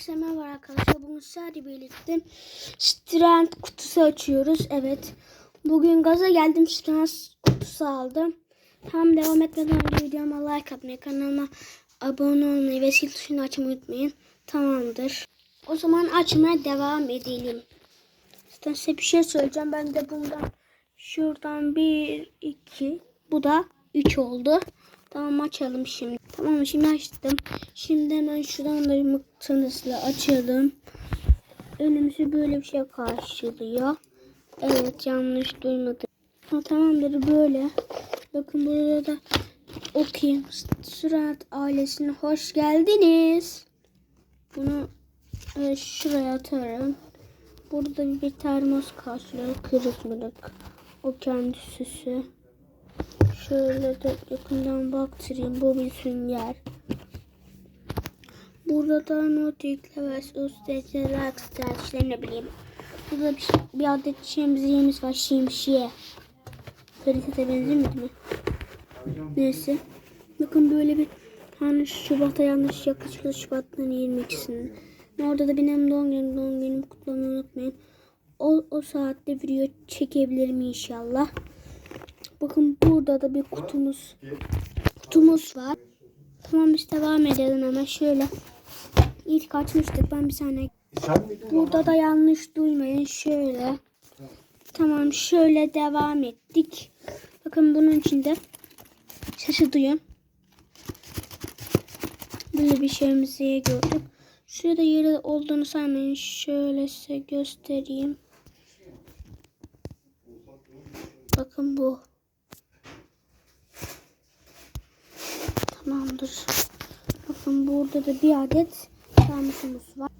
Herkese merhaba arkadaşlar. Bugün sizlerle birlikte Strand kutusu açıyoruz. Evet. Bugün gaza geldim. Strand kutusu aldım. Tam devam etmeden önce videoma like atmayı, kanalıma abone olmayı ve zil tuşunu açmayı unutmayın. Tamamdır. O zaman açmaya devam edelim. Zaten size bir şey söyleyeceğim. Ben de bundan şuradan bir, iki, bu da üç oldu. Tamam açalım şimdi. Tamam şimdi açtım. Şimdi hemen şuradan da mıknatısla açalım. Önümüzü böyle bir şey karşılıyor. Evet yanlış duymadım. Ha, tamamdır böyle. Bakın burada da okuyayım. Surat ailesine hoş geldiniz. Bunu e, şuraya atarım. Burada bir termos karşılıyor. Kırık mırık. O kendi süsü. Şöyle de yakından baktırayım. Bu bir sünger. Burada da notikle ve üsteciler işte ne bileyim. Burada bir, şey- bir adet şemsiyemiz var. Şemsiye. Ferit'e benzemedi mi? Neyse. Bakın böyle bir hani Şubat'a yanlış yaklaşık Şubat'ın 22'sinde. Orada da benim doğum günüm, doğum günümü kutlamayı unutmayın. O, o saatte video çekebilirim inşallah. Bakın burada da bir kutumuz kutumuz var. Tamam biz devam edelim hemen şöyle. İlk açmıştık ben bir saniye. Burada da yanlış duymayın şöyle. Tamam şöyle devam ettik. Bakın bunun içinde sesi duyun. Böyle bir şeyimizi gördük. Şurada yeri olduğunu sanmayın. Şöyle size göstereyim. Bakın bu. Tamamdır. Bakın burada da bir adet sarmışımız var.